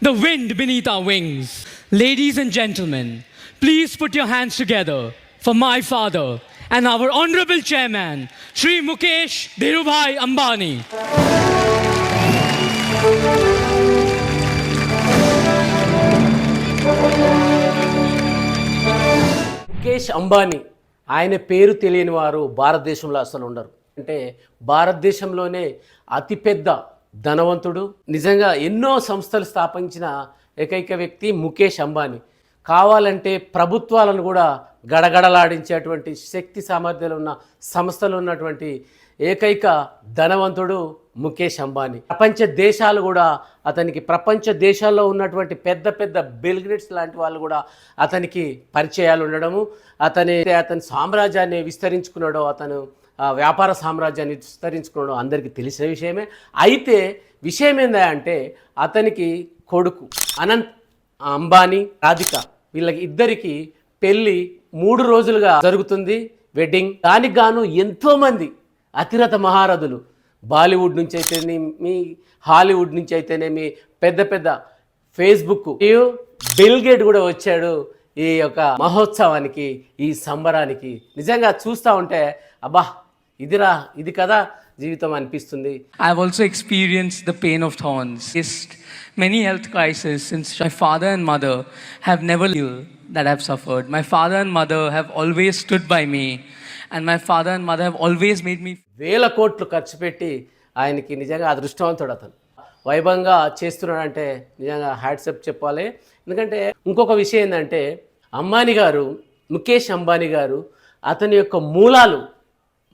the wind beneath our wings. Ladies and gentlemen, please put your hands together for my father and our honorable chairman, Sri Mukesh Dhirubhai Ambani. Mukesh Ambani ఆయన పేరు తెలియని వారు భారతదేశంలో అసలు ఉండరు అంటే భారతదేశంలోనే అతిపెద్ద ధనవంతుడు. నిజంగా ఎన్నో సంస్థలు స్థాపించిన ఏకైక వ్యక్తి ముఖేష్ అంబానీ. కావాలంటే ప్రభుత్వాలను కూడా గడగడలాడించేటువంటి శక్తి సామర్థ్యాలు ఉన్న సంస్థలు ఉన్నటువంటి ఏకైక ధనవంతుడు ముఖేష్ అంబానీ. ప్రపంచ దేశాలు కూడా అతనికి ప్రపంచ దేశాల్లో ఉన్నటువంటి పెద్ద పెద్ద బెల్గ్రేట్స్ లాంటి వాళ్ళు కూడా అతనికి పరిచయాలు ఉండడము అతని అతని సామ్రాజ్యాన్ని విస్తరించుకున్నాడో అతను వ్యాపార సామ్రాజ్యాన్ని విస్తరించుకోవడం అందరికీ తెలిసిన విషయమే. అయితే విషయం ఏందా అంటే అతనికి కొడుకు అనంత్ అంబానీ రాధిక వీళ్ళకి ఇద్దరికి పెళ్ళి మూడు రోజులుగా జరుగుతుంది వెడ్డింగ్. దానికి గాను ఎంతోమంది అతిరథ మహారథులు. బాలీవుడ్ నుంచి అయితేనేమి హాలీవుడ్ నుంచి అయితేనేమి పెద్ద పెద్ద ఫేస్బుక్. బిల్గేట్ గేట్ కూడా వచ్చాడు ఈ యొక్క మహోత్సవానికి ఈ సంబరానికి. నిజంగా చూస్తూ ఉంటే అబ్బా ఇదిరా ఇది కదా జీవితం అనిపిస్తుంది. I also experience the pain of thorns just many health crisis since my father and mother have never live that have suffered my father and mother have always stood by me and my father and mother have always made me వేల కోట్లు ఖర్చు పెట్టి ఆయనకి నిజంగా అదృష్టవంతుడు అతను. వైభవంగా చేస్తున్నాడంటే నిజంగా హ్యాడ్సప్ చెప్పాలి. ఎందుకంటే ఇంకొక విషయం ఏంటంటే అంబానీ గారు ముఖేష్ అంబానీ గారు అతని యొక్క మూలాలు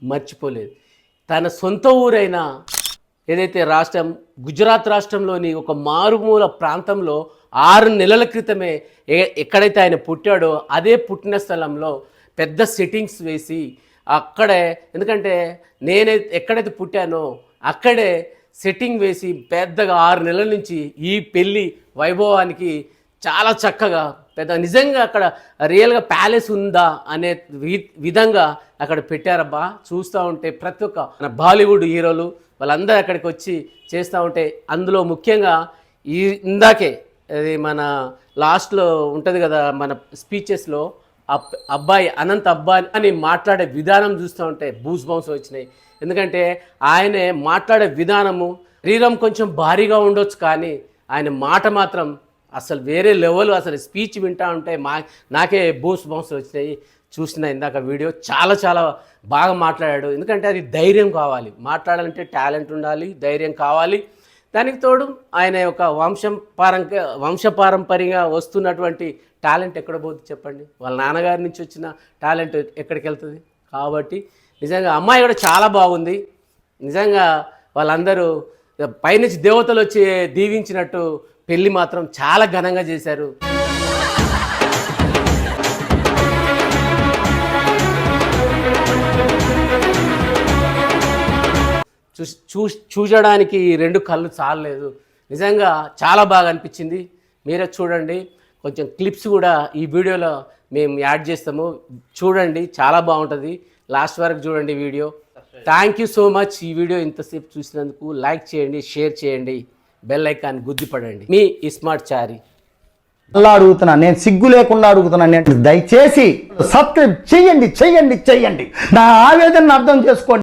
మర్చిపోలేదు. తన సొంత ఊరైన ఏదైతే రాష్ట్రం గుజరాత్ రాష్ట్రంలోని ఒక మారుమూల ప్రాంతంలో ఆరు నెలల క్రితమే ఎక్కడైతే ఆయన పుట్టాడో అదే పుట్టిన స్థలంలో పెద్ద సెట్టింగ్స్ వేసి అక్కడే ఎందుకంటే నేనే ఎక్కడైతే పుట్టానో అక్కడే సెట్టింగ్ వేసి పెద్దగా ఆరు నెలల నుంచి ఈ పెళ్ళి వైభవానికి చాలా చక్కగా పెద్ద నిజంగా అక్కడ రియల్గా ప్యాలెస్ ఉందా అనే వి- విధంగా అక్కడ పెట్టారబ్బా. చూస్తూ ఉంటే ప్రతి ఒక్క మన బాలీవుడ్ హీరోలు వాళ్ళందరూ అక్కడికి వచ్చి చేస్తూ ఉంటే అందులో ముఖ్యంగా ఈ ఇందాకే అది మన లాస్ట్లో ఉంటుంది కదా మన స్పీచెస్లో అబ్బాయి అనంత్ అబ్బాయి అని మాట్లాడే విధానం చూస్తూ ఉంటే బూస్ బౌన్స్ వచ్చినాయి. ఎందుకంటే ఆయనే మాట్లాడే విధానము శరీరం కొంచెం భారీగా ఉండొచ్చు కానీ ఆయన మాట మాత్రం అసలు వేరే లెవెల్ అసలు స్పీచ్ వింటా ఉంటే మా నాకే బూస్ బౌన్స్ వచ్చినాయి. చూసిన ఇందాక వీడియో చాలా చాలా బాగా మాట్లాడాడు. ఎందుకంటే అది ధైర్యం కావాలి. మాట్లాడాలంటే టాలెంట్ ఉండాలి ధైర్యం కావాలి. దానికి తోడు ఆయన యొక్క వంశం పారంక వంశపారంపర్యంగా వస్తున్నటువంటి టాలెంట్ ఎక్కడ పోతుంది చెప్పండి? వాళ్ళ నాన్నగారి నుంచి వచ్చిన టాలెంట్ ఎక్కడికి వెళ్తుంది కాబట్టి నిజంగా అమ్మాయి కూడా చాలా బాగుంది. నిజంగా వాళ్ళందరూ పైనుంచి దేవతలు వచ్చి దీవించినట్టు పెళ్ళి మాత్రం చాలా ఘనంగా చేశారు. చూ చూ చూడడానికి ఈ రెండు కళ్ళు చాలలేదు. నిజంగా చాలా బాగా అనిపించింది. మీరే చూడండి. కొంచెం క్లిప్స్ కూడా ఈ వీడియోలో మేము యాడ్ చేస్తాము. చూడండి చాలా బాగుంటుంది. లాస్ట్ వరకు చూడండి video. Thank you so much ఈ వీడియో ఇంతసేపు చూసినందుకు లైక్ చేయండి షేర్ చేయండి. బెల్ ఐకాన్ గుద్దిపడండి మీ ఇస్మార్ట్ చారి. అలా అడుగుతున్నా నేను సిగ్గు లేకుండా అడుగుతున్నాను నేను దయచేసి సబ్స్క్రైబ్ చెయ్యండి చెయ్యండి చెయ్యండి నా ఆవేదనను అర్థం చేసుకోండి.